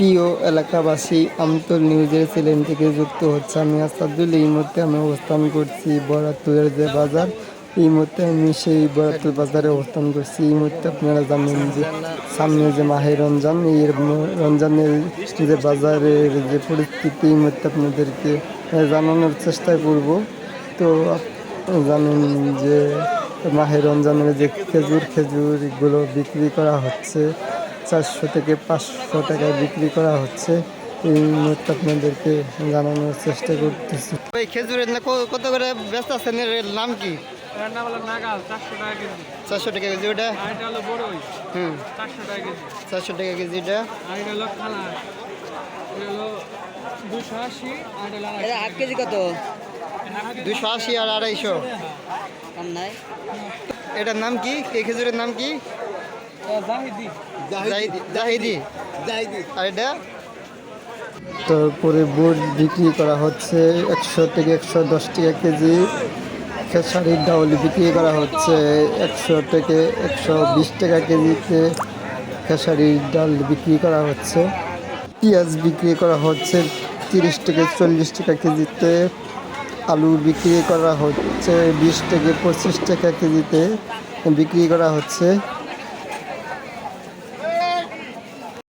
প্রিয় এলাকাবাসী আমতল নিউজের চ্যানেল থেকে যুক্ত হচ্ছে। আমি আসাদুল, এই মুহূর্তে আমি অবস্থান করছি বরাতুরের যে বাজার। এই মুহূর্তে আমি সেই বরাতুর বাজারে অবস্থান করছি। এই মুহূর্তে আপনারা জানেন যে সামনে যে মাহে রমজান, এই রমজানের যে বাজারের যে পরিস্থিতি, এই মুহূর্তে আপনাদেরকে জানানোর চেষ্টা করব। তো জানেন যে মাহে রমজানের যে খেজুর, খেজুরগুলো বিক্রি করা হচ্ছে। চারশো থেকে পাঁচশো টাকায় বিক্রি করা হচ্ছে। এই মুহূর্তে আপনাদেরকে জানানোর চেষ্টা করতেছি। ওই খেজুরের না কত করে ব্যস্ত আছেন? এর নাম কি? রান্না হলো নাগাল চারশো টাকা কেজি। ওটা? হুম। চারশো টাকা কেজি। এটা? হাফ কেজি কত? দুশো আশি আর আড়াইশো। এটার নাম কি? এই খেজুরের নাম কি? জাহিদি। জাহিদি। জাহিদি। আর এটা? তারপরে বোর্ড বিক্রি করা হচ্ছে একশো থেকে একশো দশ টাকা কেজি। খেসারির ডাউল বিক্রি করা হচ্ছে একশো থেকে একশো বিশ টাকা কেজিতে। খেসারির ডাল বিক্রি করা হচ্ছে। পেঁয়াজ বিক্রি করা হচ্ছে তিরিশ থেকে চল্লিশ টাকা কেজিতে। আলু বিক্রি করা হচ্ছে বিশ থেকে পঁচিশ টাকা কেজিতে। বিক্রি করা হচ্ছে